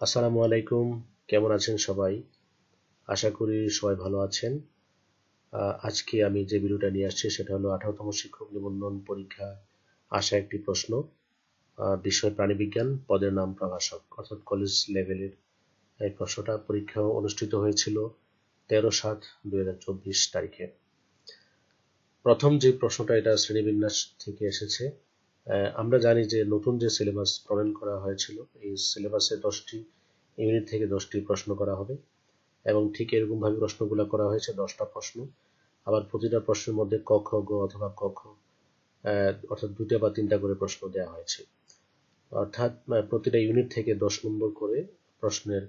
আসসালামু আলাইকুম। কেমন আছেন সবাই? আশা করি সবাই ভালো আছেন। আজকে আমি যে ভিডিওটা নিয়ে আসছি সেটা হলো আঠারোতম শিক্ষক নিবন্ধন পরীক্ষা আসা একটি প্রশ্ন। বিষয় প্রাণীবিজ্ঞান, পদের নাম প্রভাষক অর্থাৎ কলেজ লেভেলের এই প্রশ্নটা পরীক্ষা অনুষ্ঠিত হয়েছিল তেরো সাত দুই তারিখে। প্রথম যে প্রশ্নটা এটা শ্রেণীবিন্যাস থেকে এসেছে আমরা জানি যে নতুন যে সিলেবাস প্রণয়ন করা হয়েছিল, এই সিলেবাসে দশটি ইউনিট থেকে দশটি প্রশ্ন করা হবে এবং ঠিক এরকম ভাবে প্রশ্নগুলো করা হয়েছে, দশটা প্রশ্ন। আবার প্রতিটা প্রশ্নের মধ্যে ক, খ, গ অথবা ক, খ অর্থাৎ দুইটা বা তিনটা করে প্রশ্ন দেওয়া হয়েছে। অর্থাৎ প্রতিটা ইউনিট থেকে দশ নম্বর করে প্রশ্নের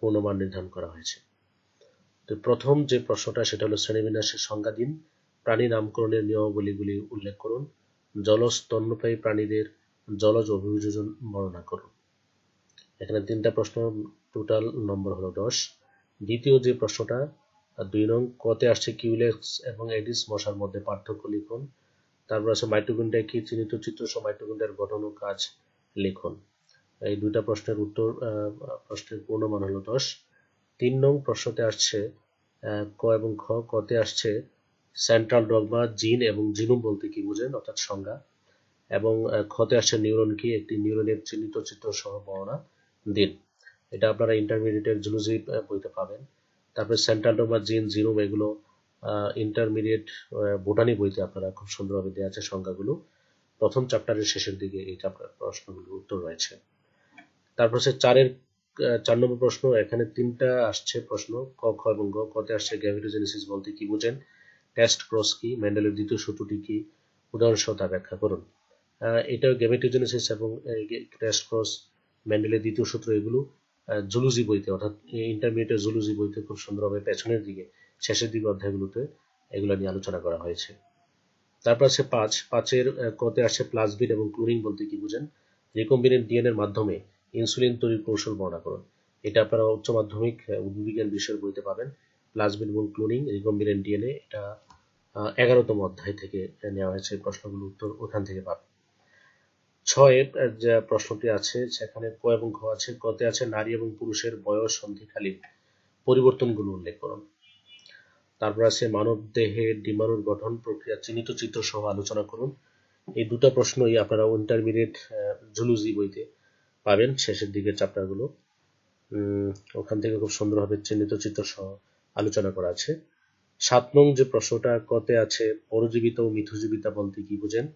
পূর্ণমান নির্ধারণ করা হয়েছে। তো প্রথম যে প্রশ্নটা, সেটা হলো শ্রেণীবিন্যাসের সংজ্ঞা দিন প্রাণী নামকরণের নিয়মাবলীগুলি উল্লেখ করুন। জলজ স্তন্যপায়ী প্রাণীদের জলজ অভিযোজন বর্ণনা করুন এখানে তিনটা প্রশ্ন টোটাল নম্বর হলো দশ। দ্বিতীয় যে প্রশ্নটা, দুই নং কতে আসছে কিউলেক্স এবং এডিস মশার মধ্যে পার্থক্য লিখুন। তারপর আছে মাইটোকন্ড্রিয়া কি চিহ্নিত চিত্র সহ মাইটোকন্ড্রিয়ার গঠন ও কাজ লিখুন। এই দুইটা প্রশ্নের উত্তর প্রশ্নের পূর্ণমান হলো দশ। তিন নং প্রশ্নতে আসছে ক এবং খ কতে আসছে সেন্ট্রাল ডগমা, জিন এবং জিনুম বলতে কি বুঝেন? অর্থাৎ সংজ্ঞা। এবং খতে আসছে নিউরন কি? একটি নিউরনের চিহ্নিত চিত্র সহ বর্ণনা দিন। এটা আপনারা ইন্টারমিডিয়েটের জুলজি বইতে পাবেন। তারপরে সেন্ট্রাল ডগমা, জিন, জিনুম এগুলো ইন্টারমিডিয়েট বোটানি বইতে আপনারা খুব সুন্দরভাবে দেওয়া আছে সংজ্ঞাগুলো। প্রথম চ্যাপ্টারের শেষের দিকে এই চ্যাপ্টার প্রশ্নগুলোর উত্তর রয়েছে। তারপর হচ্ছে চারের চার নম্বর প্রশ্ন, এখানে তিনটা আসছে প্রশ্ন, ক, খ এবং গ। কতে আসছে গ্যাভিটোজেনেসিস বলতে কি বুঝেন? টেস্ট ক্রস কি, মেন্ডেলের দ্বিতীয় সূত্রটি কি উদাহরণ সহ তা ব্যাখ্যা করুন। এটা গ্যাভিটোজেনেসিস এবং টেস্ট ক্রস ম্যান্ডেলের দ্বিতীয় সূত্র এগুলো জুলুজি বইতে, অর্থাৎ ইন্টারমিডিয়েটের জুলুজি বইতে খুব সুন্দরভাবে পেছনের দিকে, শেষের দিকে অধ্যায়গুলোতে এগুলো নিয়ে আলোচনা করা হয়েছে। তারপর আছে পাঁচ। পাঁচের কতে আসছে প্লাজমিড এবং ক্লোরিং বলতে কি বুঝেন? রিকম্বিনেন্ট ডিএনএর মাধ্যমে ইনসুলিন তৈরির কৌশল বর্ণনা করুন। এটা আপনারা উচ্চ মাধ্যমিক উদ্ভিদবিজ্ঞান বিষয়ের বইতে পাবেন। প্লাজমিড এবং ক্লোনিং রিকম্বিনেন্ট ডিএনএ এটা এগারোতম অধ্যায় থেকে নেওয়া হয়েছে। প্রশ্নগুলো উত্তর ওখান থেকে পাবেন ছয়ের যে প্রশ্নটি আছে, সেখানে ক এবং খ আছে। কতে আছে নারী এবং পুরুষের বয়স সন্ধিকালীন পরিবর্তনগুলো উল্লেখ করুন। তারপর আছে মানব দেহের ডিম্বাণুর গঠন প্রক্রিয়া, চিহ্নিত চিত্র সহ আলোচনা করুন। এই দুটো প্রশ্নই আপনারা ইন্টারমিডিয়েট জুলজি বইতে পাবেন। শেষের দিকের চ্যাপ্টারগুলো ওখান থেকে খুব সুন্দরভাবে চিহ্নিত চিত্র সহ আলোচনা করা আছে। সাত নং যে প্রশ্নটা কতে আছে, পরজীবিতা ও মিথুজীবিতা বলতে কি বুঝেন?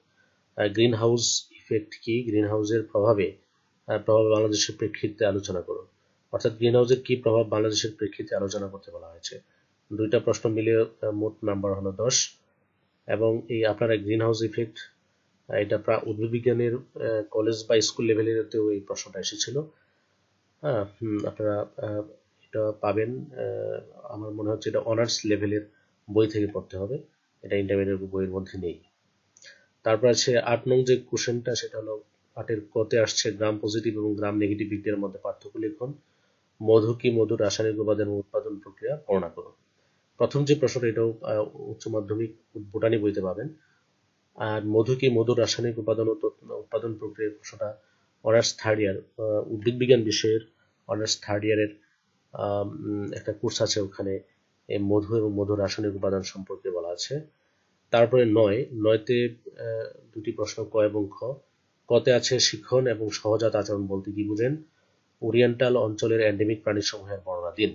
গ্রিন হাউস ইফেক্ট কি? গ্রিন হাউসের প্রভাবে প্রভাব বাংলাদেশের প্রেক্ষিতে আলোচনা করুন। অর্থাৎ গ্রিন হাউসের কি প্রভাব বাংলাদেশের প্রেক্ষিতে আলোচনা করতে বলা হয়েছে? দুইটা প্রশ্ন মিলিয়ে মোট নাম্বার হলো দশ। এবং এই আপনারা গ্রিন হাউস ইফেক্ট এটা প্রায় উদ্ভিদ বিজ্ঞানের কলেজ বা স্কুল লেভেলেতেও এই প্রশ্নটা এসেছিল। হ্যাঁ আপনারা এটা পাবেন আমার মনে হচ্ছে এটা অনার্স লেভেলের বই থেকে পড়তে হবে। এটা ইন্টারমিডিয়েট বইয়ের মধ্যে নেই। তারপর আছে আট নং যে কোশ্চেনটা সেটা হলো আটের কতে আসছে গ্রাম পজিটিভ এবং গ্রাম নেগেটিভ বিক্রিয়ার মধ্যে পার্থক্য লিখুন। মধু কি মধুর রাসায়নিক উপাদান উৎপাদন প্রক্রিয়া বর্ণনা করুন। প্রথম যে প্রশ্নটা, এটাও উচ্চ মাধ্যমিক বোটানি বইতে পাবেন। আর মধু কি মধুর রাসায়নিক উপাদান ও উৎপাদন প্রক্রিয়ার প্রশ্নটা অনার্স থার্ড ইয়ার উদ্ভিদ বিজ্ঞান বিষয়ের অনার্স থার্ড ইয়ারের একটা কোর্স আছে ওখানে মধু এবং মধুর রাসায়নিক উপাদান সম্পর্কে বলা আছে। তারপরে নয়, নয়তে দুটি প্রশ্ন ক এবং খ। কতে আছে শিক্ষণ এবং সহজাত আচরণ বলতে কি বুঝেন? ওরিয়েন্টাল অঞ্চলের এন্ডেমিক প্রাণীসমূহের বর্ণনা দিন।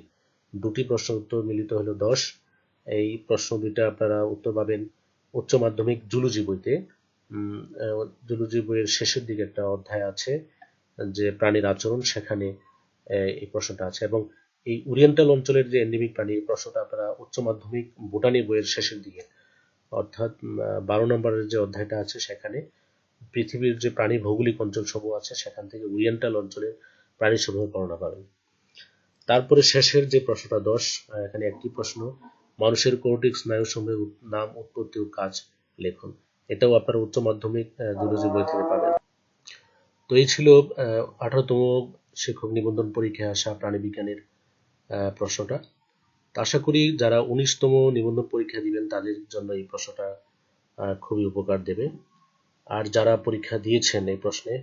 দুটি প্রশ্ন উত্তর মিলিত হলো দশ। এই প্রশ্ন দুইটা আপনারা উত্তর পাবেন উচ্চ মাধ্যমিক জুলজি বইতে। জুলজি বইয়ের শেষের দিকে একটা অধ্যায় আছে যে প্রাণীর আচরণ সেখানে এই প্রশ্নটা আছে এবং এই ওরিয়েন্টাল অঞ্চলের যে এন্ডেমিক প্রাণী, এই প্রশ্নটা আপনারা উচ্চ মাধ্যমিক বোটানি বইয়ের শেষের দিকে, অর্থাৎ বারো নম্বরের যে অধ্যায়টা আছে সেখানে পৃথিবীর যে প্রাণী ভৌগোলিক অঞ্চল সমূহ আছে, সেখান থেকে ওরিয়েন্টাল অঞ্চলের প্রাণী সমূহের বর্ণনা পাবেন। তারপরে শেষের যে প্রশ্নটা, দশ এখানে একটি প্রশ্ন, মানুষের কোর্টিক স্নায়ু সমূহের নাম, উৎপত্তি ও কাজ লিখুন। এটাও আপনারা উচ্চ মাধ্যমিক জুলজি বই থেকে পাবেন। তো এই ছিল আঠারোতম শিক্ষক নিবন্ধন পরীক্ষায় আসা প্রাণীবিজ্ঞানের প্রশ্নটা। আশা করি যারা উনিশতম নিবন্ধন পরীক্ষা দিবেন, তাদের জন্য এই প্রশ্নটা খুবই উপকার দেবে। আর যারা পরীক্ষা দিয়েছেন এই প্রশ্নে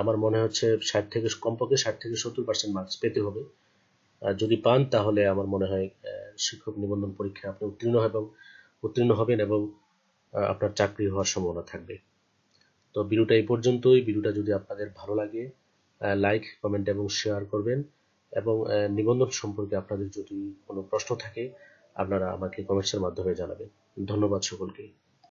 আমার মনে হচ্ছে ষাট থেকে, কমপক্ষে ষাট থেকে সত্তর পার্সেন্ট মার্কস পেতে হবে। যদি পান, তাহলে আমার মনে হয় শিক্ষক নিবন্ধন পরীক্ষা আপনি উত্তীর্ণ এবং উত্তীর্ণ হবেন এবং আপনার চাকরি হওয়ার সম্ভাবনা থাকবে। তো ভিডিওটা এই পর্যন্তই। ভিডিওটা যদি আপনাদের ভালো লাগে লাইক কমেন্ট এবং শেয়ার করবেন। এবং নিবন্ধন সম্পর্কে আপনাদের যদি কোনো প্রশ্ন থাকে, আপনারা আমাকে কমেন্টসের মাধ্যমে জানাবেন। ধন্যবাদ সকলকে।